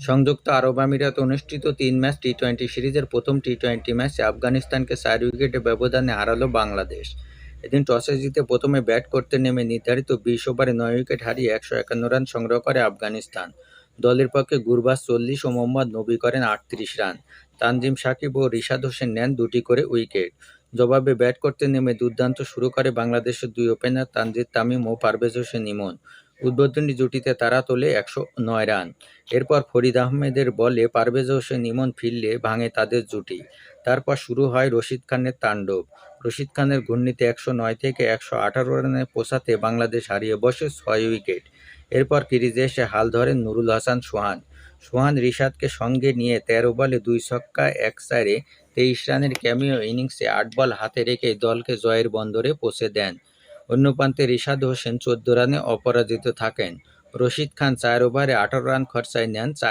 সংযুক্ত আরব আমিরাত অনুষ্ঠিত তিন ম্যাচ টি টোয়েন্টি সিরিজের প্রথম টি টোয়েন্টি ম্যাচে আফগানিস্তানকে চার উইকেটে ব্যবধানে হারালো বাংলাদেশ। এদিন টসে জিতে প্রথমে ব্যাট করতে নেমে নির্ধারিত বিশ ওভারে নয় উইকেট হারিয়ে একশো একান্ন রান সংগ্রহ করে আফগানিস্তান। দলের পক্ষে গুরবাজ চল্লিশ ও মোহাম্মদ নবী করেন আটত্রিশ রান। তানজিম সাকিব ও রিশাদ হোসেন নেন দুটি করে উইকেট। জবাবে ব্যাট করতে নেমে দুর্দান্ত শুরু করে বাংলাদেশের দুই ওপেনার তানজিদ তামিম ও পারভেজ হোসেন ইমন। উদ্বোধনী জুটিতে তারা তোলে একশো নয় রান। এরপর ফরিদ আহমেদের বলে পারভেজ হোসেন ইমন ফিরলে ভাঙে তাদের জুটি। তারপর শুরু হয় রশিদ খানের তাণ্ডব। রশিদ খানের ঘূর্ণিতে একশো নয় থেকে একশো আঠারো রানে পৌঁছাতে বাংলাদেশ হারিয়ে বসে ছয় উইকেট। এরপর ক্রিজে এসে হাল ধরেন নুরুল হাসান সোহান। সোহান রিশাদকে সঙ্গে নিয়ে তেরো বলে দুই ছক্কা, এক চারে তেইশ রানের ক্যামিও ইনিংসে আট বল হাতে রেখে দলকে জয়ের বন্দরে পৌঁছে দেন। অন্য প্রান্তে রিশাদ হোসেন চোদ্দ রানে অপরাজিত থাকেন। রশিদ খান চার ওভারে আঠারো রান খরচায় নেন, চার